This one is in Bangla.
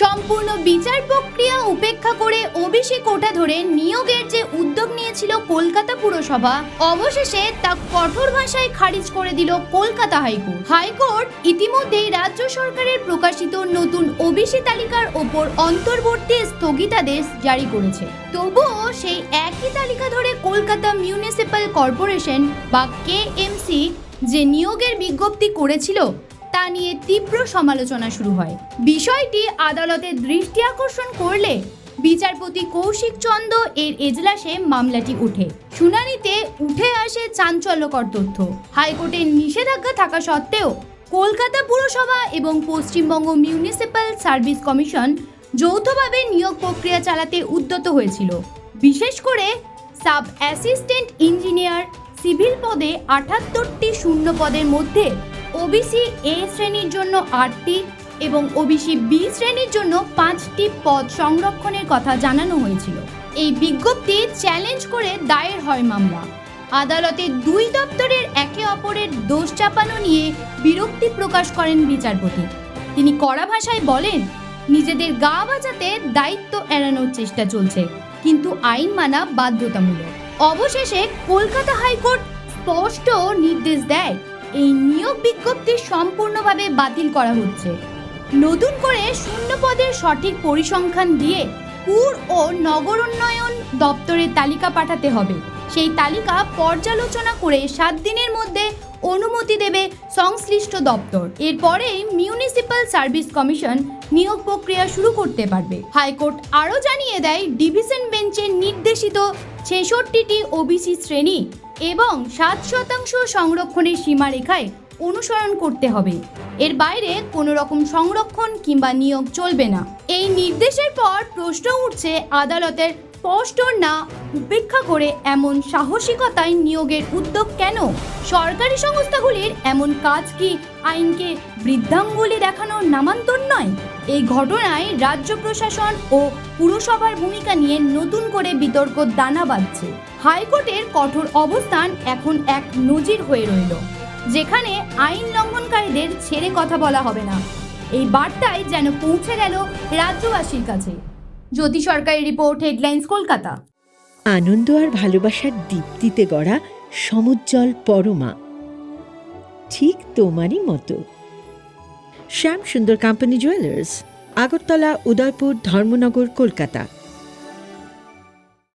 সম্পূর্ণ বিচার প্রক্রিয়া উপেক্ষা করে ওবিসি কোটা ধরে নিয়োগের যে উদ্যোগ নিয়েছিল কলকাতা পুরসভা, অবশেষে তা কঠোর ভাষায় খারিজ করে দিল কলকাতা হাইকোর্ট। হাইকোর্ট ইতিমধ্যেই রাজ্য সরকারের প্রকাশিত নতুন ওবিসি তালিকার ওপর অন্তর্বর্তী স্থগিতাদেশ জারি করেছে। তবুও সেই একই তালিকা ধরে কলকাতা মিউনিসিপ্যাল কর্পোরেশন বা কেএমসি যে নিয়োগের বিজ্ঞপ্তি করেছিল তা নিয়ে তীব্র সমালোচনা শুরু হয়। বিষয়টি আদালতের দৃষ্টি আকর্ষণ করলে বিচারপতি কৌশিক চন্দ এর এজলাসে মামলাটি ওঠে। শুনানিতে উঠে আসে চাঞ্চল্যকর তথ্য। হাইকোর্টের নিষেধাজ্ঞা থাকা সত্ত্বেও কলকাতা পুরসভা এবং পশ্চিমবঙ্গ মিউনিসিপ্যাল সার্ভিস কমিশন যৌথভাবে নিয়োগ প্রক্রিয়া চালাতে উদ্যত হয়েছিল। বিশেষ করে সাব অ্যাসিস্ট্যান্ট ইঞ্জিনিয়ার সিভিল পদে আটাত্তরটি শূন্য পদের মধ্যে ওবিসি এ শ্রেণির জন্য আটটি এবং ওবিসি বি শ্রেণির জন্য পাঁচটি পদ সংরক্ষণের কথা জানানো হয়েছিল। এই বিজ্ঞপ্তি চ্যালেঞ্জ করে দায়ের হয় মামলা। আদালতে দুই দপ্তরের একে অপরের দোষ চাপানো নিয়ে বিরক্তি প্রকাশ করেন বিচারপতি। তিনি কড়া ভাষায় বলেন, নিজেদের গা বাঁচাতে দায়িত্ব এড়ানোর চেষ্টা চলছে, কিন্তু আইন মানা বাধ্যতামূলক। অবশেষে কলকাতা হাইকোর্ট স্পষ্ট নির্দেশ দেয় এই নিয়োগ বিজ্ঞপ্তি সম্পূর্ণভাবে বাতিল করা হচ্ছে। নতুন করে শূন্য পদের সঠিক পরিসংখ্যান দিয়ে পুর ও নগর উন্নয়ন দপ্তরের তালিকা পাঠাতে হবে। সেই তালিকা পর্যালোচনা করে সাত দিনের মধ্যে অনুমতি দেবে সংশ্লিষ্ট দপ্তর। এরপরেই মিউনিসিপ্যাল সার্ভিস কমিশন নিয়োগ প্রক্রিয়া শুরু করতে পারবে। হাইকোর্ট আরও জানিয়ে দেয়, ডিভিশন বেঞ্চের নির্দেশিত ছেষট্টিটি ওবিসি শ্রেণি এবং সাত শতাংশ সংরক্ষণের সীমারেখায় অনুসরণ করতে হবে। এর বাইরে কোনো রকম সংরক্ষণ কিংবা নিয়োগ চলবে না। এই নির্দেশের পর প্রশ্ন উঠছে আদালতের স্পষ্ট না, উপেক্ষা করে এমন সাহসিকতায় নিয়োগের উদ্যোগ কেন? সরকারি সংস্থাগুলির এমন কাজ কি আইনকে বৃদ্ধাঙ্গুলি দেখানোর নামান্তর নয়? এই ঘটনায় রাজ্য প্রশাসন ও পুরসভার ভূমিকা নিয়ে নতুন করে বিতর্ক দানা বাঁধছে। হাইকোর্টের কঠোর অবস্থান এখন এক নজির হয়ে রইল, যেখানে আইন লঙ্ঘনকারীদের ছেড়ে কথা বলা হবে না। এই বার্তায় যেন পৌঁছে গেল রাজ্যবাসীর কাছে। জ্যোতি সরকারের রিপোর্ট হেডলাইন্স কলকাতা। আনন্দ আর ভালোবাসার দীপ্তিতে গড়া সমুজ্জ্বল পরমা। ঠিক তোমারই মতো। Shyam Sundar company jewellers Agartala, Udaipur, Dharmanagar, Kolkata.